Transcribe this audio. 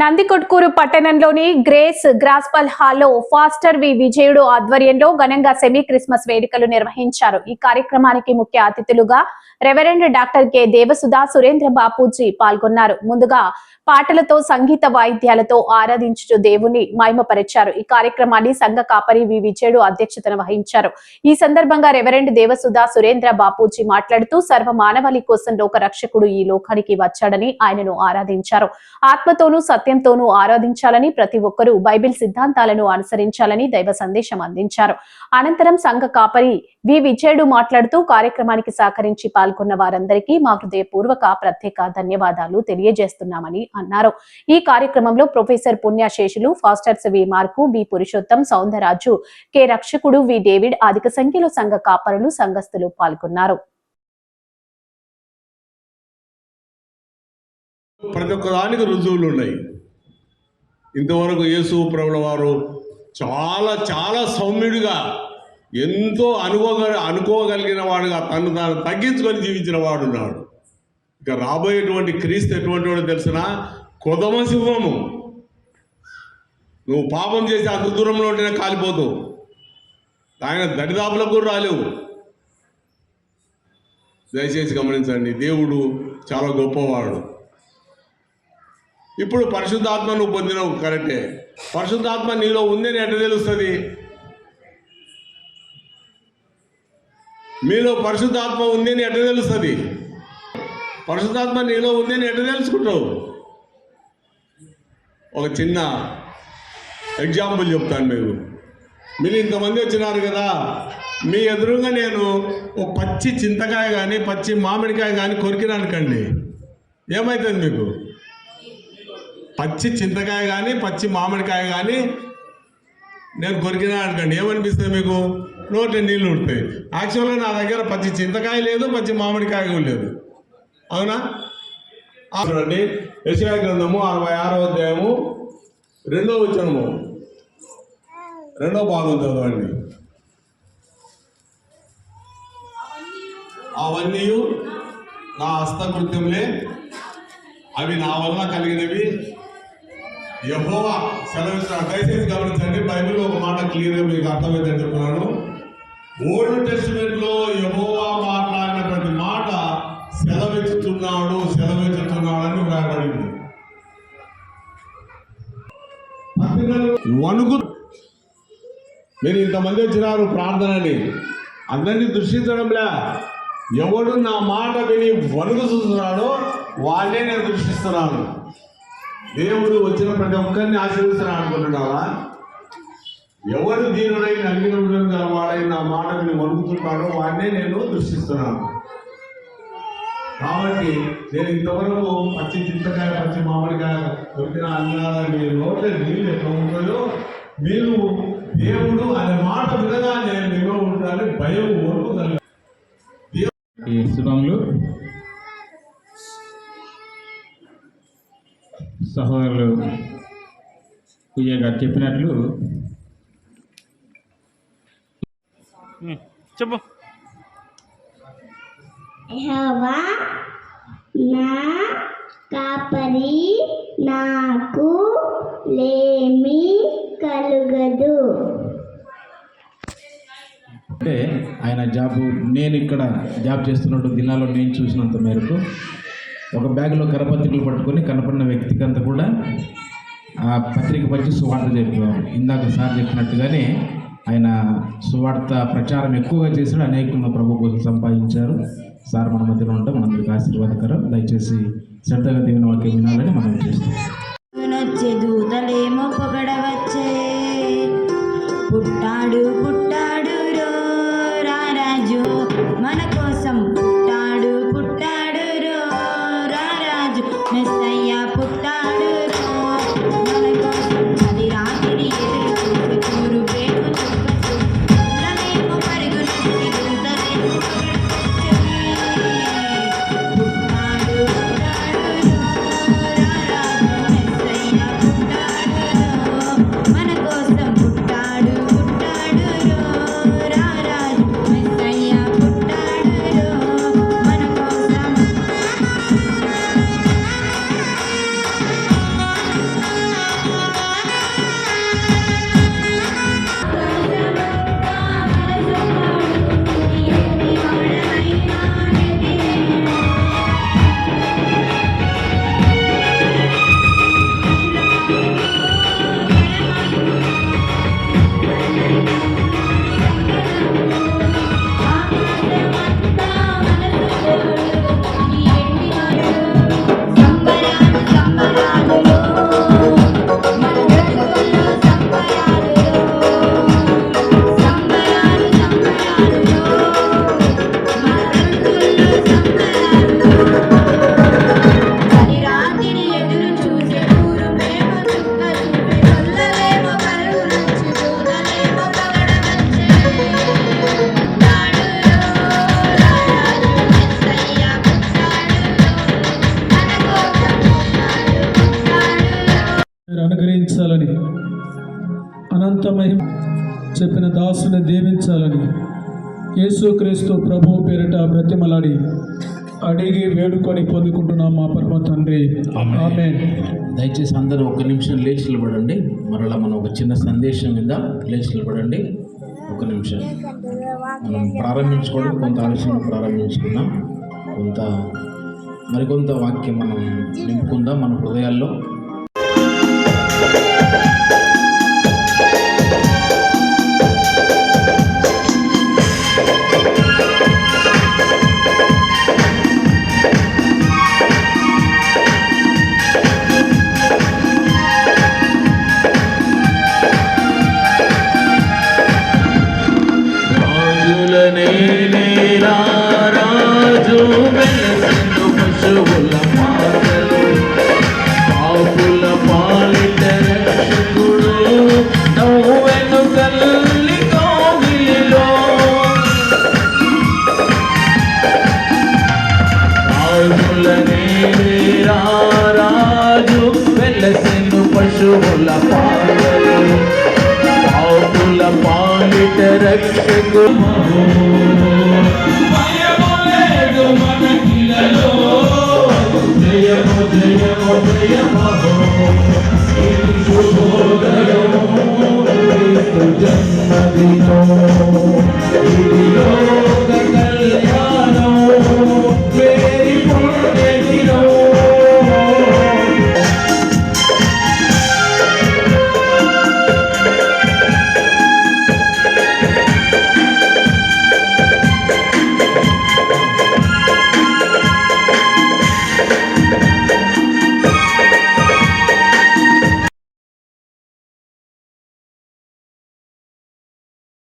నందికొట్కూరు పట్టణంలోని గ్రేస్ గ్రాస్పల్ హాల్లో ఫాస్టర్ వి విజయుడు ఆధ్వర్యంలో ఘనంగా సెమీ క్రిస్మస్ వేడుకలు నిర్వహించారు. ఈ కార్యక్రమానికి ముఖ్య అతిథులుగా reverend doctor K Devasudha Surendra Bapuji పాల్గొన్నారు. ముందుగా పాటలతో సంగీత వాయిద్యాలతో ఆరాధించుతూ దేవుని మైమపరిచారు. ఈ కార్యక్రమాన్ని సంఘ కాపరి వి విజయుడు అధ్యక్షతన వహించారు. ఈ సందర్భంగా రెవరెండ్ దేవసుధా సురేంద్ర బాపూజీ మాట్లాడుతూ సర్వ మానవాళి కోసం లోక రక్షకుడు ఈ లోకానికి వచ్చాడని ఆయనను ఆరాధించారు. ఆత్మతోనూ సత్యంతోనూ ఆరాధించాలని ప్రతి ఒక్కరూ బైబిల్ సిద్ధాంతాలను అనుసరించాలని దైవ సందేశం అందించారు. అనంతరం సంఘ కాపరి వి. విజయుడు మాట్లాడుతూ కార్యక్రమానికి సహకరించి పాల్గొన్న వారందరికీ మా హృదయపూర్వక ప్రత్యేక ధన్యవాదాలు తెలియజేస్తున్నామని అన్నారు. ఈ కార్యక్రమంలో professor పుణ్యశేషులు pastors V. Mark B Purushottam Soundaraju K. రక్షకుడు వి. డేవిడ్ అధిక సంఖ్యలో సంఘ కాపరులు సంఘస్థులు పాల్గొన్నారు. ప్రతి ఒక్క దానికి రుజువులు ఉన్నాయి. ఇంతవరకు యేసు ప్రభుల వారు చాలా చాలా సౌమ్యుడిగా ఎంతో అనుకోగ అనుకోగలిగిన వాడుగా తను తాను తగ్గించుకొని జీవించిన వాడు ఉన్నాడు ఇక రాబోయేటువంటి క్రీస్తు ఎటువంటి వాడు తెలిసిన? కొదమ సింహము నువ్వు పాపం చేసి అంత దూరంలో ఉంటేనే కాలిపోతావు ఆయన దరిదాపులకు కూడా రాలేవు. దయచేసి గమనించండి దేవుడు చాలా గొప్పవాడు. ఇప్పుడు పరిశుద్ధాత్మ నువ్వు పొందినవు కరెక్టే పరిశుద్ధాత్మ నీలో ఉందని ఎట్ట తెలుస్తుంది? మీలో పరిశుద్ధాత్మ ఉందని ఎట్ట తెలుస్తుంది? పరిశుద్ధాత్మ నీలో ఉందని ఎట్ట తెలుసుకుంటావు? ఒక చిన్న ఎగ్జాంపుల్ చెప్తాను మీరు మీరు ఇంతమంది వచ్చినారు కదా మీ ఎదురుగా నేను ఒక పచ్చి చింతకాయ కానీ పచ్చి మామిడికాయ కానీ కొరికినానుకండి. ఏమవుతుంది మీకు? పచ్చి చింతకాయ కానీ పచ్చి మామిడికాయ కానీ నేను కొరికినా అనుకోండి ఏమనిపిస్తుంది మీకు? నోట్లో నీళ్ళు ఉంటాయి యాక్చువల్గా నా దగ్గర పచ్చి చింతకాయ లేదు పచ్చి మామిడికాయ కూడా లేదు. అవునా? చూడండి. యశయా గ్రంథము అరవై ఆరో అధ్యాయము రెండో వచనము. రెండో భాగం చదవండి. అవన్నీ నా హస్తకృత్యములే అవి నా వల్ల కలిగినవి. యహోవా సెలవిస్తున్నాడు. దయచేసి గమనించండి బైబిల్లో ఒక మాట క్లియర్గా మీకు అర్థమైందని చెప్తున్నాను. ఓల్డ్ టెస్టిమెంట్లో యహోవా మాట్లాడిన ప్రతి మాట సెలవిస్తున్నాడు సెలవిస్తున్నాడు అని వ్రాయబడింది వణుకు మీరు ఇంతమంది వచ్చినారు ప్రార్థనని అందరినీ దృష్టించడంలే. ఎవడు నా మాట విని వణుగ చూస్తున్నాడో వాళ్ళే నేను దృష్టిస్తున్నాను. దేవుడు వచ్చిన ప్రతి ఒక్కరిని ఆశీర్వదిస్తున్నాడు అనుకుంటున్నావా? ఎవడు దీనుడై నలిగిన హృదయం గల వాడై నా మాట నేను వణుకుతున్నాడో వాడినే నేను దృష్టిస్తున్నాను. కాబట్టి నేను ఇంతవరకు పచ్చి చింతకాయ పచ్చి మామిడికాయ దొరికిన అన్నారా మీ నోట్ల నీళ్ళు ఎట్లా ఉంటాయో మీరు దేవుడు అనే మాట వినగానే నిల్వ ఉండాలి భయం ఓర్పు కలిగి సహోదరులు పూజ గారు చెప్పినట్లు చెప్పు. యెహోవా నా కాపరి నాకు లేమి కలుగదు. అంటే ఆయన జాబు నేను ఇక్కడ జాబ్ చేస్తున్నట్టు దినాల్లో నేను చూసినంత మేరకు ఒక బ్యాగ్లో కరపత్రికలు పట్టుకొని కనపడిన వ్యక్తికి అంతా కూడా ఆ పత్రిక పంచి సువార్త చెప్పేవారు. ఇందాక సార్ చెప్పినట్టుగానే ఆయన సువార్త ప్రచారం ఎక్కువగా చేశాడు. అనేకులను ప్రభు కోసం సంపాదించారు. సార్ మన మధ్యలో ఉంటాం మనందరికి ఆశీర్వాదకరం. దయచేసి శ్రద్ధగా దేవుని వాక్యం వినాలని మనం చేస్తాం దూతలేమో పొగడవచ్చే పుట్టాడు పుట్టాడు రాజు రారాజు. మన కోసం చెప్పిన దాసుని దీవించాలని యేసుక్రీస్తు ప్రభు పేరిట బ్రతిమలాడి అడిగి వేడుకొని పొందుకుంటున్నాం మా పరమ తండ్రి. ఆమె దయచేసి అందరూ ఒక నిమిషం లేచి నిలబడండి. మరలా మనం ఒక చిన్న సందేశం విందాం. లేచి నిలబడండి. ఒక నిమిషం. మనం ప్రారంభించుకోవడం కొంత ఆలస్యంగా ప్రారంభించుకుందాం. కొంత మరికొంత వాక్యం మనం నింపుకుందాం మన హృదయాల్లో. జగత రక్షకు జయము జయము జయము జన్మదినో